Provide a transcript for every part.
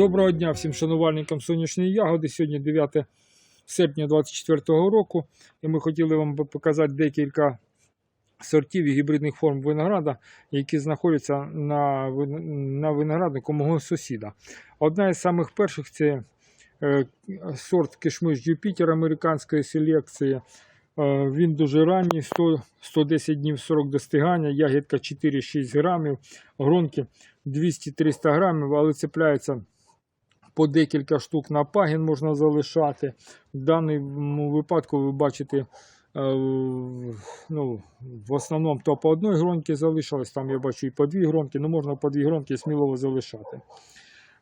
Доброго дня всім шанувальникам сонячної ягоди. Сьогодні 9 серпня 2024 року. І ми хотіли вам показати декілька сортів і гібридних форм винограда, які знаходяться на, на винограднику мого сусіда. Одна із самих перших це е, сорт кишмиш Юпітер американської селекції. Е, Він дуже ранній, 100, 110 днів 40 достигання, ягідка 4-6 грамів, гронки 200-300 грамів, але цепляється по декілька штук на пагін можна залишати. В даному випадку ви бачите, е, ну, в основному то по одній гронці залишилось, там я бачу і по дві гронки, ну можна по дві гронки сміливо залишати.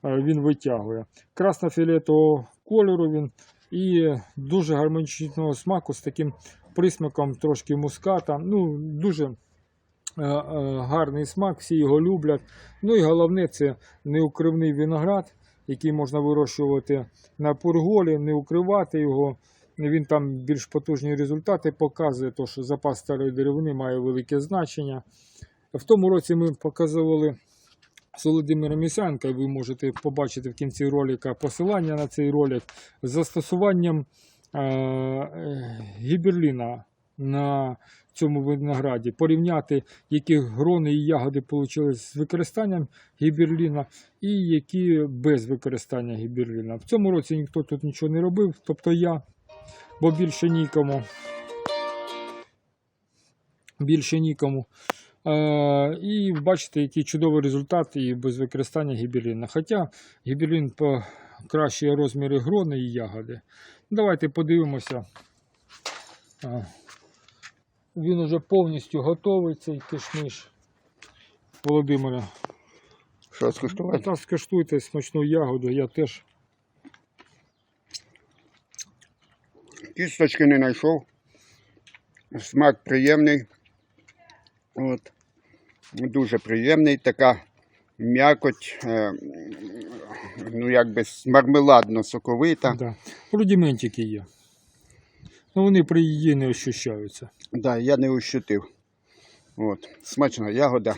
Е, Він витягує. Красно-фіолетового кольору він і дуже гармонічного смаку з таким присмаком трошки муската. Ну, дуже е, гарний смак, всі його люблять. Ну і головне це неукривний виноград, який можна вирощувати на пурголі, не укривати його. Він там більш потужні результати показує, то що запас старої деревини має велике значення. В тому році ми показували з Володимиром Місянка, ви можете побачити в кінці ролика посилання на цей ролик з застосуванням е, гіберліна на цьому винограді, порівняти, які грони і ягоди отримали з використанням гіберліна і які без використання гіберліна. В цьому році ніхто тут нічого не робив, тобто я, бо більше нікому. Більше нікому. Е, і бачите, який чудовий результат і без використання гіберліна. Хоча гіберлін покращує розміри грони і ягоди. Давайте подивимося. Він уже повністю готовий, цей кишмиш. Володимире, Що скуштувати? та скуштуйте смачну ягоду, я теж. Кісточки не знайшов. Смак приємний. От. Дуже приємний. Така м'якоть, е, ну якби мармеладно-соковита. Да. Рудиментики є. Ну, вони при її не ощущаються. Да, я не ощутив. От. Смачна ягода.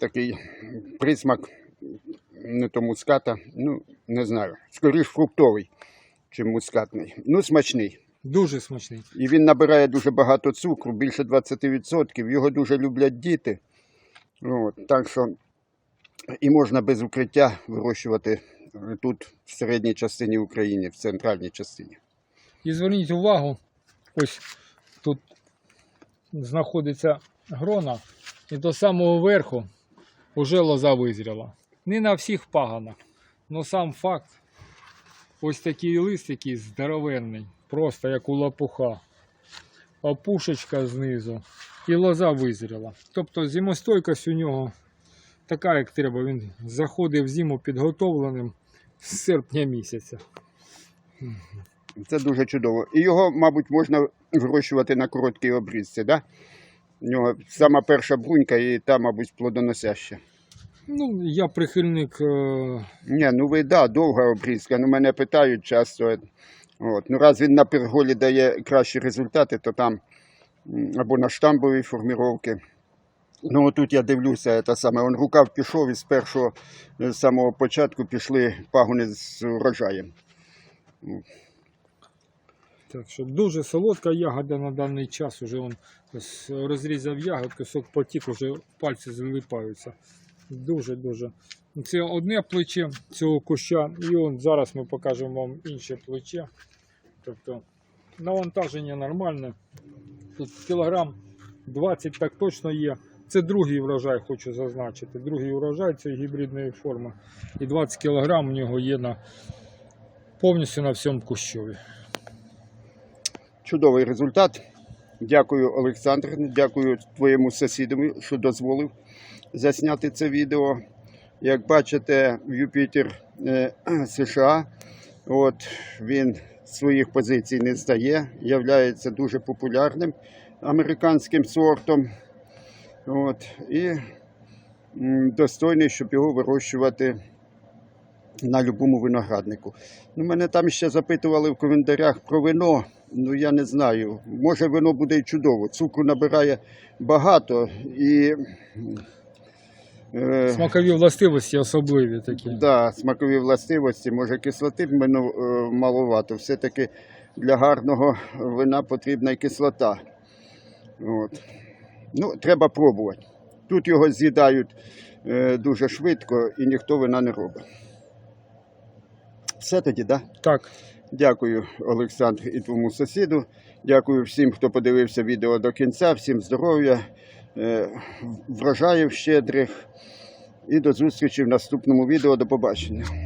Такий присмак не то муската, ну, не знаю. Скоріш фруктовий, чим мускатний. Ну, смачний. Дуже смачний. І він набирає дуже багато цукру, більше 20%. Його дуже люблять діти. От, так що і можна без укриття вирощувати тут, в середній частині України, в центральній частині. І зверніть увагу, ось тут знаходиться грона, і до самого верху вже лоза визріла. Не на всіх паганах, але сам факт, ось такий лист, який здоровенний, просто як у лопуха, опушечка знизу, і лоза визріла. Тобто зимостойкость у нього така, як треба. Він заходив в зиму підготовленим з серпня місяця. Це дуже чудово. І його, мабуть, можна вирощувати на короткій обрізці, да? У нього сама перша брунька і та, мабуть, плодоносяща. Ну, я прихильник. е, Ні, ну ви да, довга обрізка. Ну мене питають часто. От. Ну раз він на перголі дає кращі результати, то там або на штамбовій форміровці. Ну тут я дивлюся, це саме он рукав пішов і з першого е, з самого початку пішли пагони з урожаєм. Так що дуже солодка ягода на даний час. Уже он розрізав ягодку, сок потік, уже пальці залипаються. Дуже-дуже. Це одне плече цього куща, і он зараз ми покажемо вам інше плече. Тобто навантаження нормальне. Тут кілограм 20 так точно є. Це другий врожай, хочу зазначити. Другий врожай цієї гібридної форми. І 20 кілограм у нього є на повністю на всьому кущові. Чудовий результат. Дякую, Олександр. Дякую твоєму сусідові, що дозволив засняти це відео. Як бачите, Юпітер е, США, от, він своїх позицій не здає, являється дуже популярним американським сортом. От, і достойний, щоб його вирощувати на будь-якому винограднику. Ну, мене там ще запитували в коментарях про вино. Ну я не знаю. Може вино буде і чудово. Цукру набирає багато і Е, Смакові властивості особливі такі. Да, смакові властивості, може кислоти е, маловато. Все-таки для гарного вина потрібна і кислота. От. Ну, треба пробувати. Тут його з'їдають е, дуже швидко і ніхто вина не робить. Все тоді, так? Да? Так. Дякую, Олександр, і твоєму сусіду. Дякую всім, хто подивився відео до кінця. Всім здоров'я, е, врожаїв щедрих. І до зустрічі в наступному відео. До побачення.